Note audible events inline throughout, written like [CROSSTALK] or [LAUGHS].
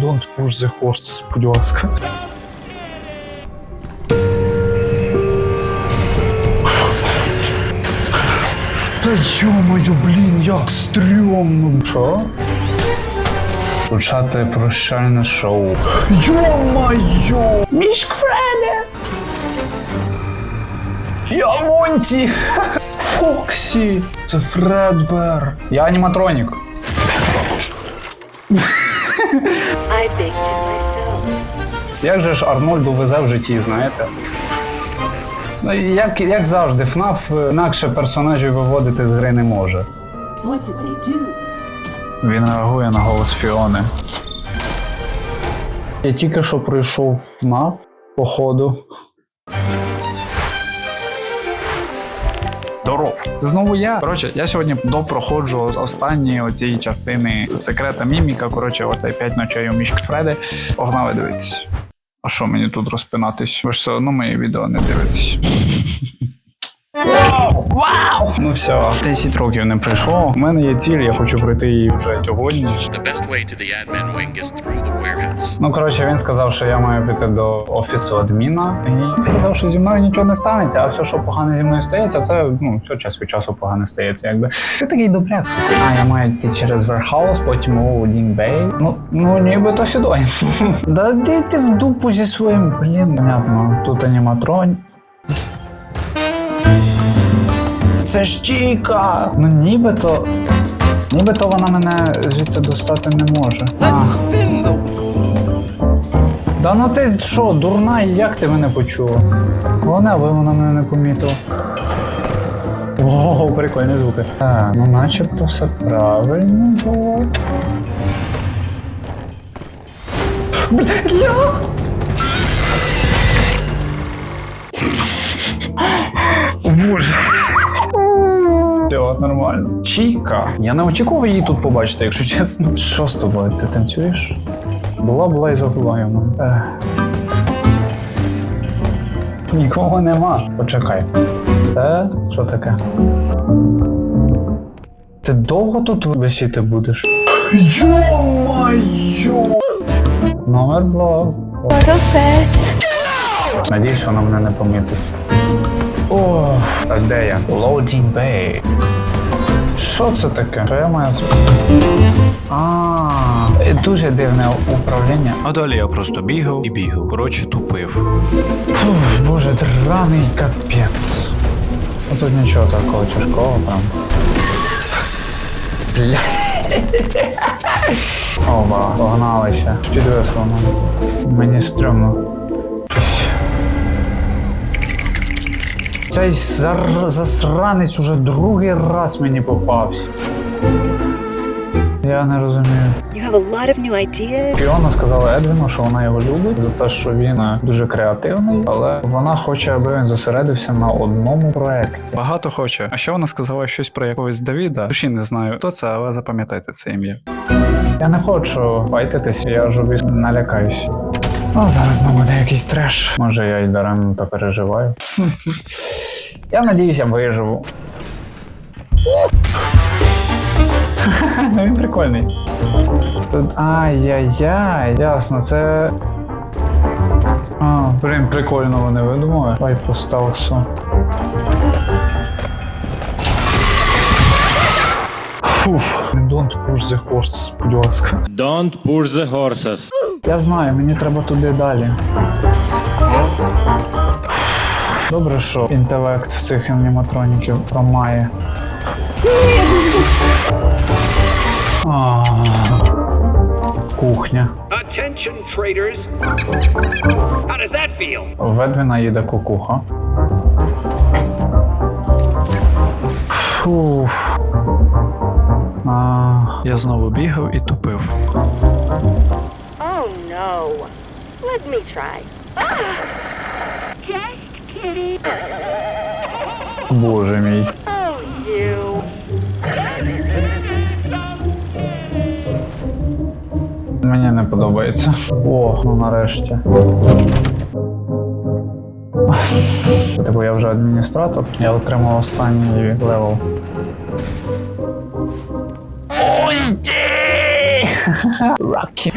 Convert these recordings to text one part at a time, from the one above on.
Don't push the horse, будь ласка. Та йо-моє, блін, як стрьомно. Що? Почати прощальне шоу. Йо-моє! Мішк Фреде! Я Монті! Фоксі! Це Фредбер! Я аніматронік. Як же ж Арнольду везе в житті, знаєте? Ну, як, як завжди, ФНАФ інакше персонажів виводити з гри не може. Він реагує на голос Фіони. Я тільки що пройшов ФНАФ, походу. Здоров. Це знову я. Коротше, я сьогодні допроходжу останні оцієї частини секрета міміка. Коротше, оцей п'ять ночей у мішки Фреди. Погнали дивитись. А що мені тут розпинатись? Ви ж все одно моє відео не дивитесь. [LAUGHS] Вау! Ну все, 10 років не пройшло. У мене є ціль, я хочу пройти її вже сьогодні. Ну коротше, він сказав, що я маю піти до офісу адміна, і сказав, що зі мною нічого не станеться, а все, що погане зі мною стається, це ну все час від часу погане стається. Якби ти такий добряк. А я маю йти через Верхаус, потім у Дінбей. Ну ну ніби то сюди. [LAUGHS] Да де ти в дупу зі своїм, блін, понятно, тут аніматрон. Це ж Чіка! Ну нібито. Нібито вона мене звідси достати не може. А. Да ну ти що, дурна, як ти мене почула? Головне, аби вона мене не помітила. О, прикольні звуки. Так, ну начебто все правильно було. Бля! О, Все, нормально. Чіка. Я не очікував її тут побачити, якщо чесно. Що з тобою? Ти танцюєш? Була, була і забуваємо. Ех. Нікого нема. Почекай. Це що таке? Ти довго тут висіти будеш? Йо-майо! Номер блок. Надіюсь, вона мене не помітить. О, так де я? Loading Bay. Що це таке? Що я маю А, дуже дивне управління. А далі я просто бігав і бігав. Коротше, тупив. Фух, боже, драний капець. Ну тут нічого такого тяжкого прям. Бля. Оба, погналися. Підвес воно. Мені стрьомно. Цей зар- засранець уже другий раз мені попався. Я не розумію. You have a lot of new ideas. Фіона сказала Едвіну, що вона його любить за те, що він е, дуже креативний, але вона хоче, аби він зосередився на одному проекті. Багато хоче. А ще вона сказала щось про якогось Давіда. Душі не знаю, хто це, але запам'ятайте це ім'я. Я не хочу файтитись, я вже віз- налякаюсь. Ну, зараз знову буде якийсь треш. Може, я й даремно та переживаю. [LAUGHS] я надіюсь, я виживу. Він прикольний. Тут ай-яй-яй, ясно, це. А, блін, прикольно вони видумали. Давай по стелсу. Фуф, don't push the horse, будь ласка. Don't push the horses. Я знаю, мені треба туди далі. Добре, що інтелект в цих аніматроніків промає. Кухня. Attention traders. How does that feel? Ведвіна їде кукуха. Фуф. А, Я знову бігав і тупив. Let me try. Just kidding. боже мій. Oh, you. Мені не подобається. О, ну нарешті. Типу я вже адміністратор, я отримав останній левел. Ракі.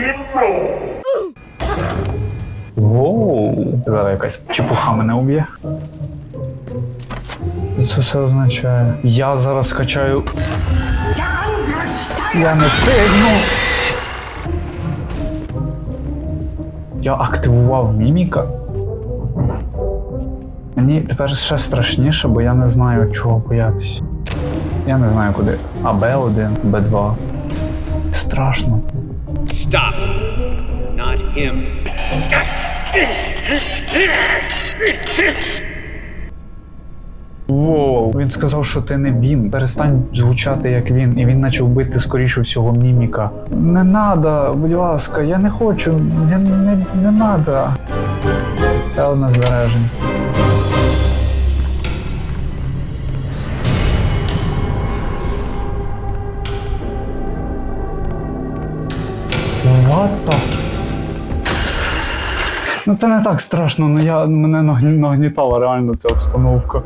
Воу. Зараз якась чепуха мене уб'є. Це все означає. Я зараз скачаю. Я не стигну. Я активував міміка. Мені тепер ще страшніше, бо я не знаю, чого боятися. Я не знаю куди. А Б1, Б2. Страшно. Stop. Not him. Воу, він сказав, що ти не він. Перестань звучати як він, і він почав бити скоріше всього міміка. Не надо, будь ласка, я не хочу, я не, не надо. Це одне збереження. What the f... Ну це не так страшно, ну я мене нагнітала реально ця обстановка.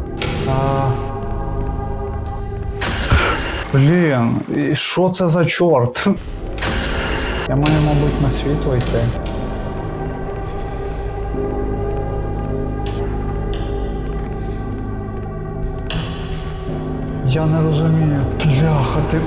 А... Блін, і що це за чорт? Я маю, мабуть, на світло йти. Я не розумію. Бляха, ти.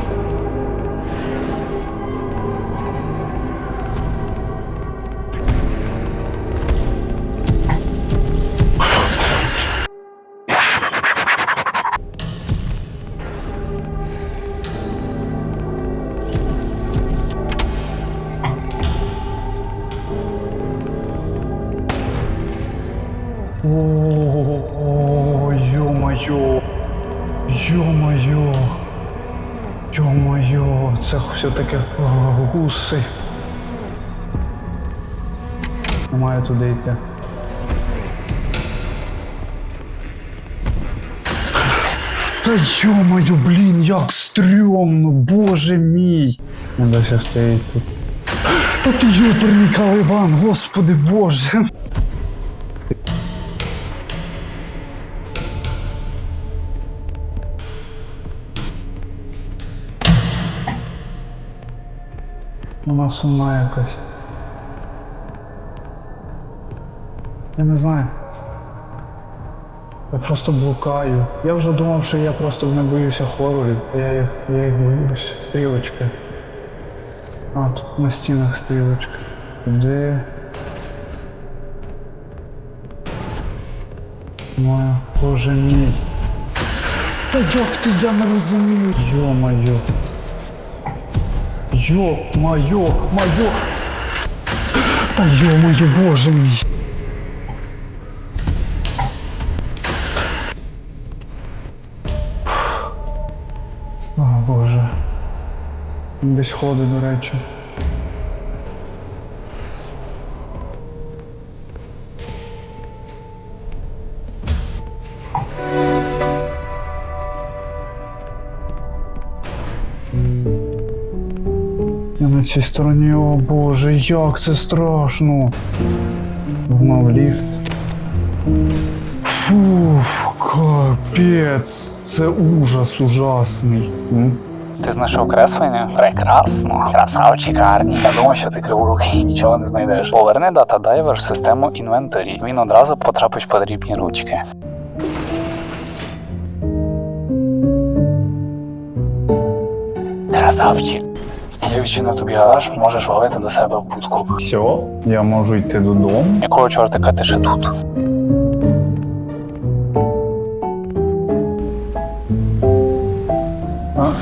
все-таки гуси. Не маю туди йти. Та ё-моё, блін, як стрьомно, боже мій. Не досі стоїть тут. Та ти ёперний Іван, господи боже. Вона сумна якась. Я не знаю. Я просто блукаю. Я вже думав, що я просто не боюся хорорів, я їх, я їх боюсь. Стрілочки. А, тут на стінах стрілочки. Де? Моя, боже мій. Та як ти, я не розумію. Йо-моє. Ё-моё, моё! Та ё-моё, боже мій! О, боже. Десь ходить, до речі. Цій стороні, о боже, як це страшно. Знов ліфт. Фуф, капець, це ужас ужасний. Ти знайшов креслення? Прекрасно. Красавчик Арні. Я думав, що ти криворукий і нічого не знайдеш. Поверни датадайвер в систему інвенторі. Він одразу потрапить в потрібні ручки. Красавчик. Я відчинив тобі гараж, можеш валити до себе в будку. Все, я можу йти додому. Якого чортика ти ще тут? А?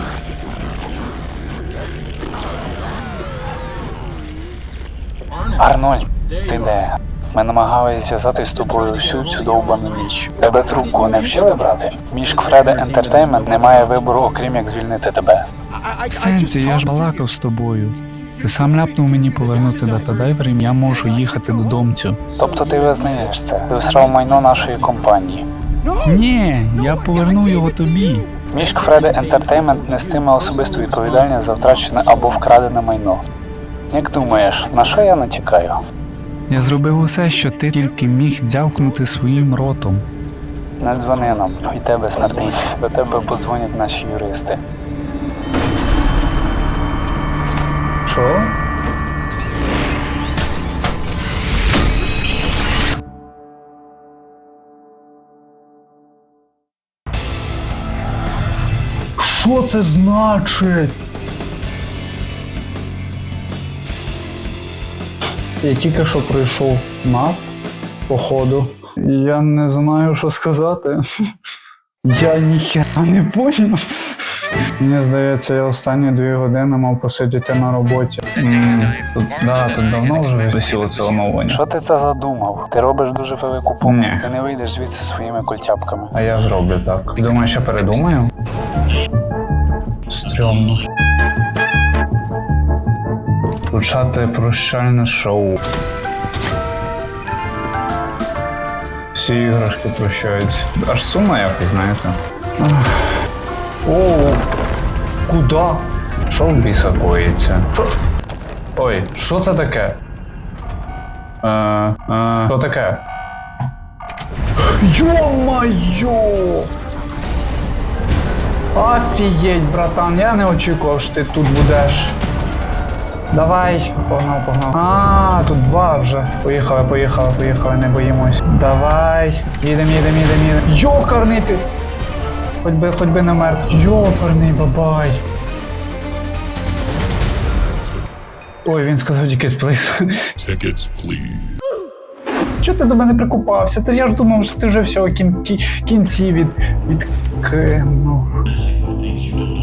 Арнольд, ти де? Ми намагалися зв'язати з тобою всю цю довбану ніч. Тебе трубку не вчили брати? Мішк Фреда Ентертеймент не має вибору, окрім як звільнити тебе. В сенсі, я ж балакав з тобою. Ти сам ляпнув мені повернути датадайвер, і я можу їхати додомцю. Тобто ти визнаєш це? Ти всрав майно нашої компанії. Ні, я поверну його тобі. Мішк Фреда Ентертеймент нестиме особисту відповідальність за втрачене або вкрадене майно. Як думаєш, на що я натякаю? Я зробив усе, що ти тільки міг дзявкнути своїм ротом. Не дзвони нам, і тебе смертить. До тебе подзвонять наші юристи. Що? Що це значить? Я тільки що прийшов в НАП, походу. Я не знаю, що сказати. [LAUGHS] Я ніхера не поняв. Мені здається, я останні дві години мав посидіти на роботі. М, Тут, да, тут давно вже висіло це оновлення. Що ти це задумав? Ти робиш дуже велику помилку. Ні. Ти не вийдеш звідси своїми культяпками. А я зроблю так. Думаєш, я передумаю? Стрьомно. Почати прощальне шоу. Всі іграшки прощаються. Аж сумно якось, знаєте. Ах. О, куди? Що в біса коїться? Що? Ой, що це таке? Е, е, що таке? Ё-моё! Офігеть, братан, я не очікував, що ти тут будеш. Давай, погнав, погнав. А, тут два вже. Поїхали, поїхали, поїхали, не боїмось. Давай. Їдем, їдем, їдем, їдем. Йокарний ти! Хоч би, хоч би не мертв. Йокарний бабай. Ой, він сказав якийсь плейс. Tickets, please. Чого ти до мене прикупався? Та я ж думав, що ти вже все кін, кі, кінці від, відкинув.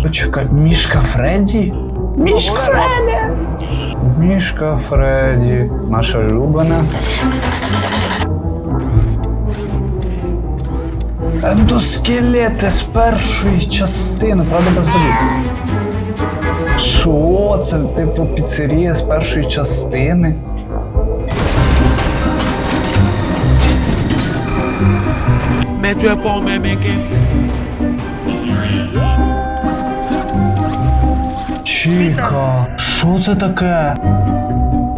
Почекай, мішка Фредді? Мішка Фредді! Мішка Фредді. Наша улюблена. Ендоскелети з першої частини, правда без болів. Що? Це типу піцерія з першої частини? Чіка, що це таке?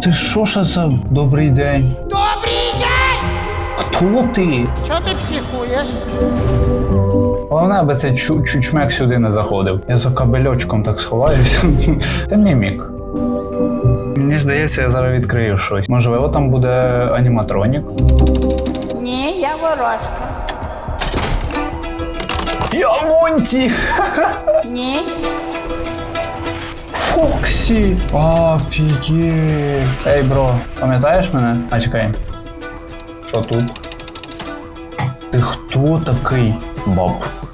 Ти що ж за добрий день? Добрий день! Хто ти? Чого ти психуєш? Головне, аби цей чу- чучмек сюди не заходив. Я за кабельочком так сховаюся. [LAUGHS] Це мімік. Мені здається, я зараз відкрию щось. Можливо, там буде аніматронік. Ні, я ворожка. Я Монті! [LAUGHS] Ні. Фоксі! Офігеть! Ей, бро, пам'ятаєш мене? А чекай. Що тут? Ти хто такий? Боб.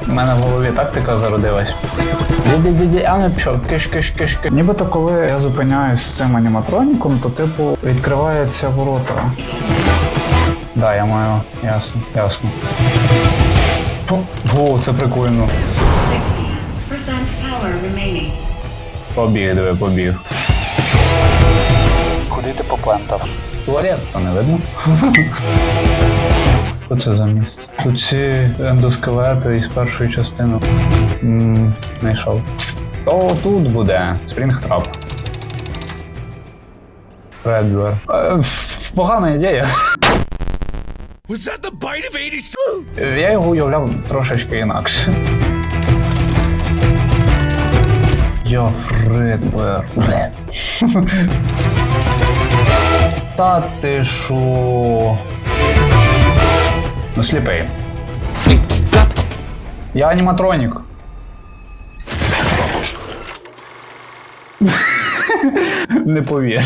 У мене в голові тактика зародилась. А не пішов, киш киш киш киш Нібито коли я зупиняюсь з цим аніматроніком, то типу відкриваються ворота. Да, я маю. Ясно, ясно. О, це прикольно. Побіг, диви, побіг. Куди ти поплентав? Туалет, що не видно? [LAUGHS] Що це за місце? Тут ці ендоскелети із першої частини. Ммм, знайшов. То тут буде Спрінгтрап. Редвер. Е, ф- Погана ідея. Was that the bite of 80 Я його уявляв трошечки інакше. Я Фредбер. Та ти шо? Ну сліпий. Я аніматронік. Не повірю.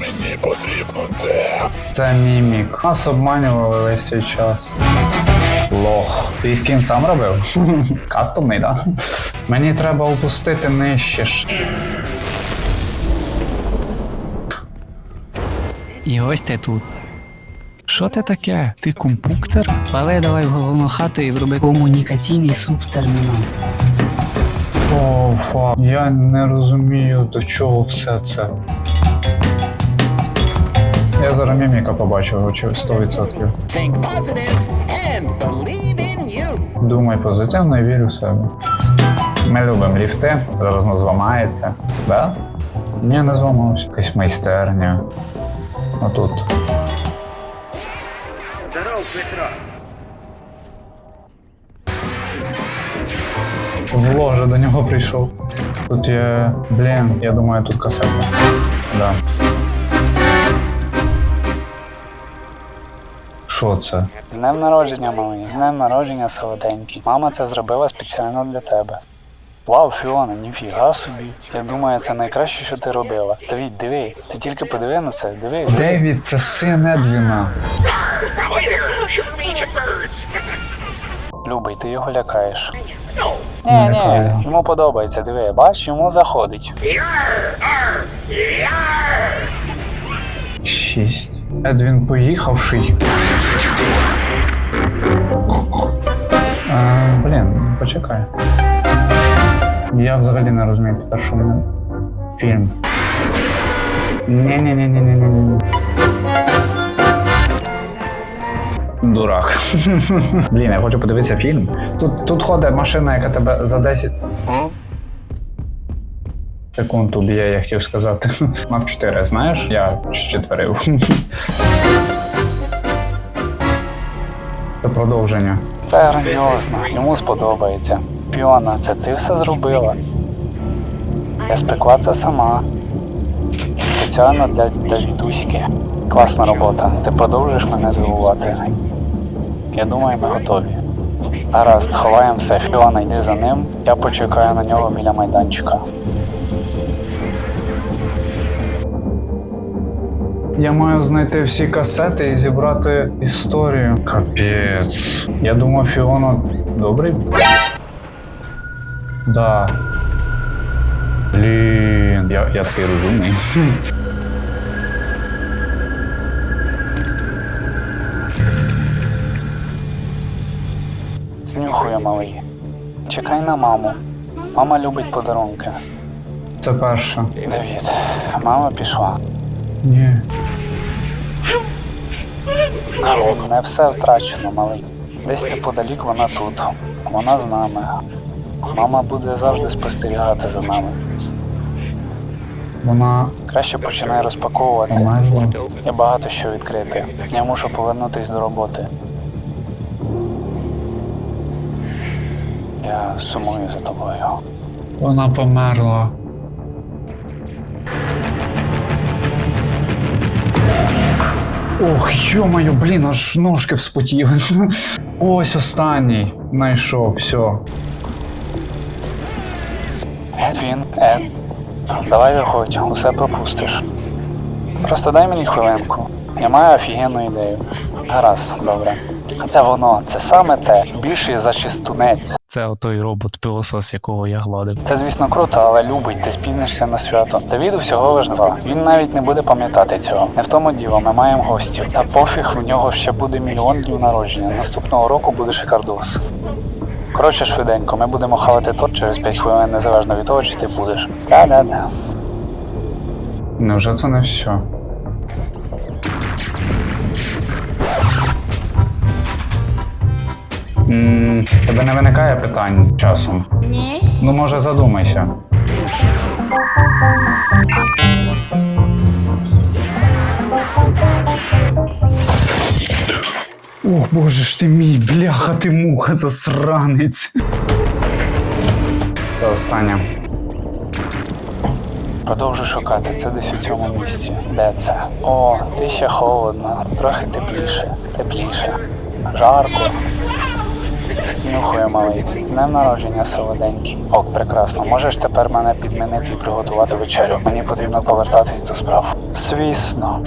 Мені потрібно це. Це мімік. Нас обманювали весь цей час. Лох. Ти скін сам робив? Кастомний, да? Мені треба опустити нижче. ж. І ось ти тут. Що це таке? Ти компуктор? Паве давай в головну хату і вроби комунікаційний субтермінал. О, фак. Я не розумію, до чого все це. Я зараз міміка побачу, очі 100%. Думай позитивно і вірю в себе. Ми любимо ліфти, зараз воно зламається. Да? Ні, не зламався. Якась майстерня. Отут. В ложе до нього прийшов. Тут є. Блін, я думаю, тут касета. Да. Що це? З днем народження, малий, з днем народження, солоденький. Мама це зробила спеціально для тебе. Вау, Фіона, ніфіга собі. Я думаю, це найкраще, що ти робила. Давід, диви, ти тільки подиви на це, диви. диви. Девід, це син Едвіна. Любий, ти його лякаєш. Ні, Не ні, йому подобається, диви, бач, йому заходить. Шість. Едвін поїхавший. А, блін, почекай. Я взагалі не розумію мене. Фільм. Ні-ні-ні-ні-ні-ні. Дурак. [LAUGHS] Блін, я хочу подивитися фільм. Тут, тут ходить машина, яка тебе за 10 секунд уб'є, я хотів сказати. [LAUGHS] Мав 4, знаєш? Я щетверив. Це продовження. Це грандіозно, йому сподобається. Фіона, це ти все зробила. Я спекла це сама. Спеціально для, для Відуськи. Класна робота. Ти продовжуєш мене дивувати. Я думаю, ми готові. Гаразд, ховаємо все. Фіона, йди за ним. Я почекаю на нього біля майданчика. Я маю знайти всі касети і зібрати історію. Капець. Я думав, Фіона добрий. Да. Блін, я, я такий розумний. Знюхує малий. Чекай на маму. Мама любить подарунки. Це перше. Давід, мама пішла. Ні. Не все втрачено, малий. Десь неподалік вона тут. Вона з нами. Мама буде завжди спостерігати за нами. Вона Краще починай розпаковувати. Є багато що відкрити. Я мушу повернутись до роботи. Я сумую за тобою. Вона померла. Ох, йо-моє, блін, аж ножки вспотіли. [LAUGHS] Ось останній. Найшов, все. Едвін, Ед. Давай виходь, усе пропустиш. Просто дай мені хвилинку. Я маю офігенну ідею. Гаразд, добре. Це воно, це саме те. Більший за чистунець. Це отой робот-пилосос, якого я гладив. Це, звісно, круто, але любить, ти спізнишся на свято. Давіду всього лиш два. Він навіть не буде пам'ятати цього. Не в тому діло, ми маємо гостів. Та пофіг, в нього ще буде мільйон днів народження. Наступного року буде шикардос. Коротше, швиденько, ми будемо хавати торт через 5 хвилин, незалежно від того, чи ти будеш. Да-да-да. Невже це не все? М, Тебе не виникає питань часом? Ні. Ну, може, задумайся. Ох, боже ж ти мій, бляха ти муха, засранець. Це останнє. Продовжу шукати, це десь у цьому місці. Де це? О, ти ще холодно, трохи тепліше, тепліше. Жарко. Знюхує малий. Днем народження солоденький. Ок, прекрасно. Можеш тепер мене підмінити і приготувати вечерю. Мені потрібно повертатись до справ. Звісно.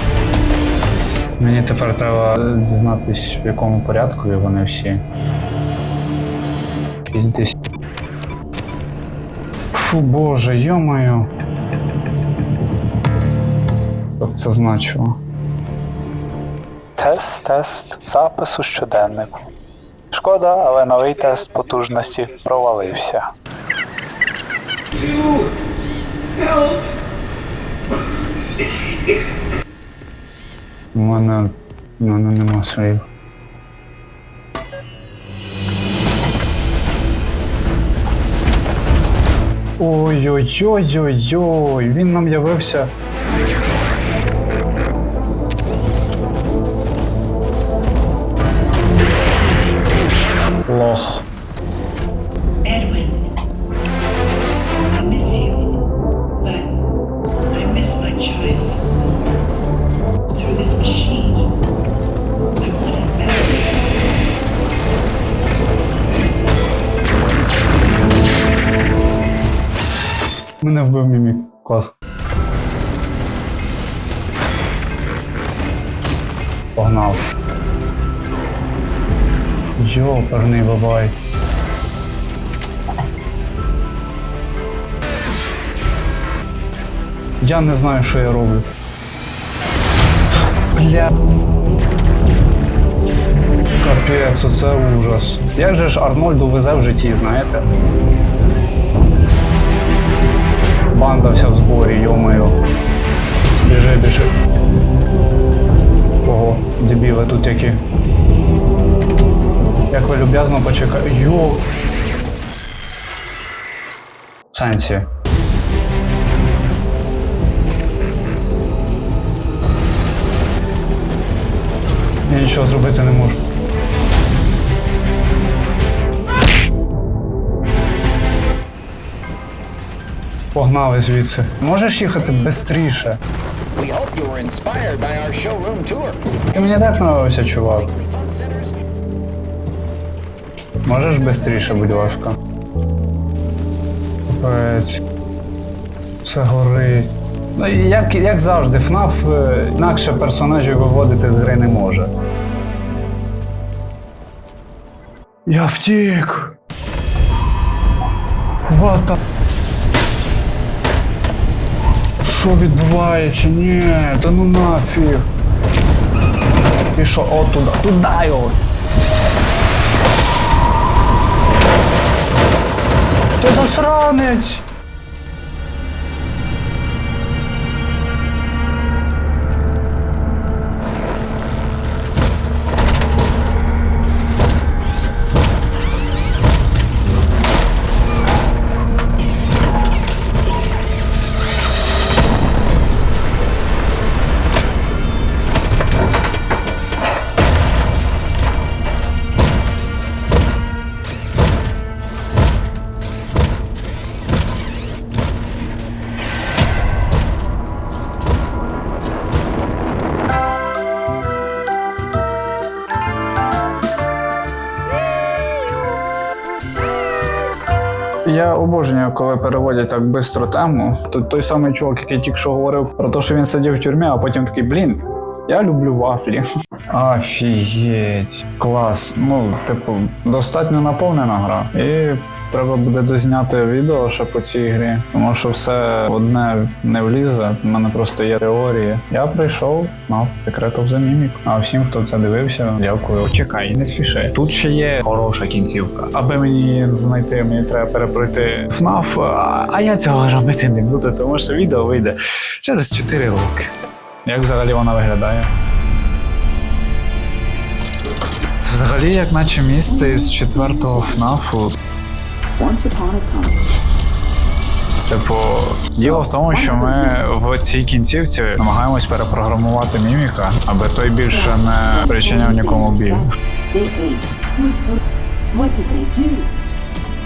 Мені тепер треба дізнатись, в якому порядку і вони всі. Піздесь. Фу боже, йомаю. Що це значило? Тест, тест, запис у щоденнику. Шкода, але новий тест потужності провалився. У мене, у мене нема слів. Ой-ой-ой-ой-ой, він нам явився. Вбив мімік. Клас. Погнав. Йоперний бабай. Я не знаю, що я роблю. Бля. Капець, оце ужас. Як же ж Арнольду везе в житті, знаєте? Банда вся в зборі, йомаю. Біжи, біжи. Ого, дебіли тут які. Як ви люб'язно почекаєте. Йо. В сенсі. Я нічого зробити не можу. Погнали звідси. Можеш їхати швидше? Tour. Ти мені так подобався, чувак. Можеш швидше, будь ласка. Капець. Все горить. Ну, як, як завжди, ФНАФ е, інакше персонажів виводити з гри не може. Я втік. What the... Що відбувається? Ні, та ну нафіг. І що, от туди, туди його. Ти засранець! Я обожнюю, коли переводять так швидко тему. Тут той самий чувак, який тільки що говорив про те, що він сидів в тюрмі, а потім такий, блін, я люблю вафлі. Офігеть. Клас. Ну, типу, достатньо наповнена гра. І треба буде дозняти відео ще по цій грі, тому що все одне не влізе. У мене просто є теорії. Я прийшов, мав секрет of the Mimic. А всім, хто це дивився, дякую. Чекай, не спіши. Тут ще є хороша кінцівка. Аби мені знайти, мені треба перепройти FNAF, а- я цього робити не буду, тому що відео вийде через 4 роки. Як взагалі вона виглядає? Взагалі як наче місце із четвертого ФНАФу. Типу, діло в тому, що ми в цій кінцівці намагаємось перепрограмувати міміка, аби той більше не причиняв нікому біль.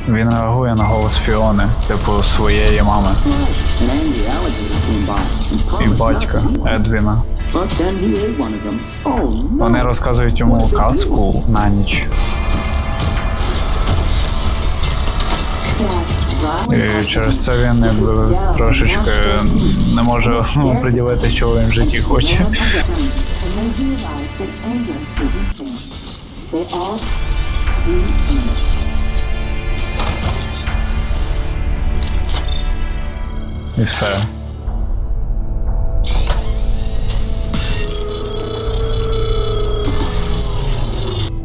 Він реагує на голос Фіони, типу своєї мами. І батька Едвіна. Вони розказують йому казку на ніч. І через це він якби трошечки не може [LAUGHS] ну, приділити, що він в житті хоче. І все.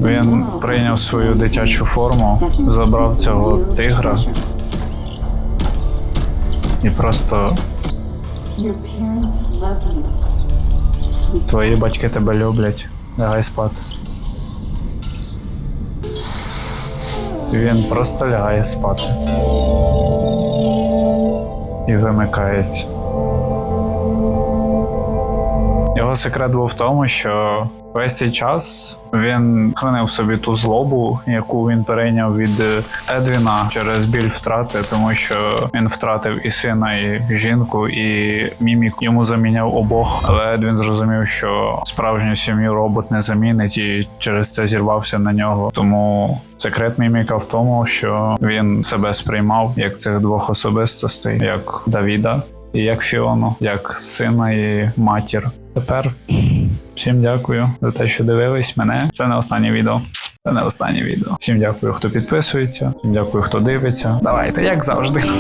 Він прийняв свою дитячу форму, забрав цього тигра і просто твої батьки тебе люблять. Лягай спати. Він просто лягає спати. І вимикається. Його секрет був в тому, що весь цей час він хранив собі ту злобу, яку він перейняв від е, Едвіна через біль втрати, тому що він втратив і сина, і жінку, і мімік йому заміняв обох. Але Едвін зрозумів, що справжню сім'ю робот не замінить, і через це зірвався на нього. Тому секрет міміка в тому, що він себе сприймав як цих двох особистостей, як Давіда як Фіону, як сина і матір. Тепер всім дякую за те, що дивились мене. Це не останнє відео. Це не останнє відео. Всім дякую, хто підписується. Всім дякую, хто дивиться. Давайте, як завжди. [LAUGHS]